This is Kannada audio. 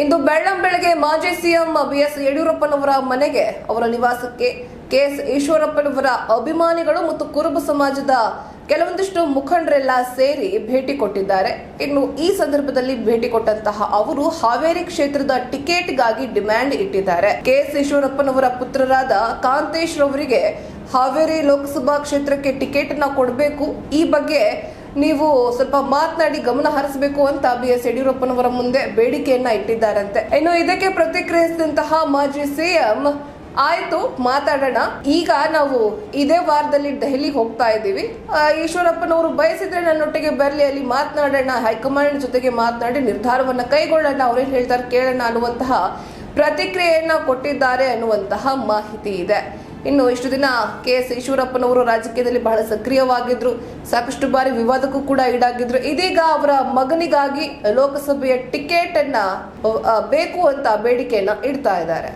ಇಂದು ಬೆಳ್ಳಂಬೆಳಗ್ಗೆ ಮಾಜಿ ಸಿಎಂ ಬಿಎಸ್ ಯಡಿಯೂರಪ್ಪನವರ ಮನೆಗೆ ಅವರ ನಿವಾಸಕ್ಕೆ ಕೆಎಸ್ ಈಶ್ವರಪ್ಪನವರ ಅಭಿಮಾನಿಗಳು ಮತ್ತು ಕುರುಬ ಸಮಾಜದ ಕೆಲವೊಂದಿಷ್ಟು ಮುಖಂಡರೆಲ್ಲ ಸೇರಿ ಭೇಟಿ ಕೊಟ್ಟಿದ್ದಾರೆ. ಇನ್ನು ಈ ಸಂದರ್ಭದಲ್ಲಿ ಭೇಟಿ ಕೊಟ್ಟಂತಹ ಅವರು ಹಾವೇರಿ ಕ್ಷೇತ್ರದ ಟಿಕೆಟ್ಗಾಗಿ ಡಿಮ್ಯಾಂಡ್ ಇಟ್ಟಿದ್ದಾರೆ. ಕೆಎಸ್ ಈಶ್ವರಪ್ಪನವರ ಪುತ್ರರಾದ ಕಾಂತೇಶ್ ರವರಿಗೆ ಹಾವೇರಿ ಲೋಕಸಭಾ ಕ್ಷೇತ್ರಕ್ಕೆ ಟಿಕೆಟ್ನ ಕೊಡಬೇಕು. ಈ ಬಗ್ಗೆ ನೀವು ಸ್ವಲ್ಪ ಮಾತನಾಡಿ ಗಮನ ಹರಿಸಬೇಕು ಅಂತ ಬಿ ಎಸ್ ಯಡಿಯೂರಪ್ಪನವರ ಮುಂದೆ ಬೇಡಿಕೆಯನ್ನ ಇಟ್ಟಿದ್ದಾರಂತೆ. ಇನ್ನು ಇದಕ್ಕೆ ಪ್ರತಿಕ್ರಿಯಿಸಿದಂತಹ ಮಾಜಿ ಸಿಎಂ ಆಯ್ತು, ಮಾತಾಡೋಣ. ಈಗ ನಾವು ಇದೇ ವಾರದಲ್ಲಿ ದೆಹಲಿಗೆ ಹೋಗ್ತಾ ಇದ್ದೀವಿ. ಈಶ್ವರಪ್ಪನವರು ಬಯಸಿದ್ರೆ ನನ್ನೊಟ್ಟಿಗೆ ಬರಲಿ, ಅಲ್ಲಿ ಮಾತನಾಡೋಣ, ಹೈಕಮಾಂಡ್ ಜೊತೆಗೆ ಮಾತನಾಡಿ ನಿರ್ಧಾರವನ್ನ ಕೈಗೊಳ್ಳೋಣ. ಅವ್ರೇನ್ ಹೇಳ್ತಾರೆ ಕೇಳೋಣ ಅನ್ನುವಂತಹ ಪ್ರತಿಕ್ರಿಯೆಯನ್ನ ಕೊಟ್ಟಿದ್ದಾರೆ ಅನ್ನುವಂತಹ ಮಾಹಿತಿ ಇದೆ. ಇನ್ನು ಇಷ್ಟು ದಿನ ಕೆ ಎಸ್ ಈಶ್ವರಪ್ಪನವರು ರಾಜಕೀಯದಲ್ಲಿ ಬಹಳ ಸಕ್ರಿಯವಾಗಿದ್ರು. ಸಾಕಷ್ಟು ಬಾರಿ ವಿವಾದಕ್ಕೂ ಕೂಡ ಈಡಾಗಿದ್ರು. ಇದೀಗ ಅವರ ಮಗನಿಗಾಗಿ ಲೋಕಸಭೆಯ ಟಿಕೆಟ್ ಅನ್ನ ಬೇಕು ಅಂತ ಬೇಡಿಕೆಯನ್ನ ಇಡ್ತಾ ಇದ್ದಾರೆ.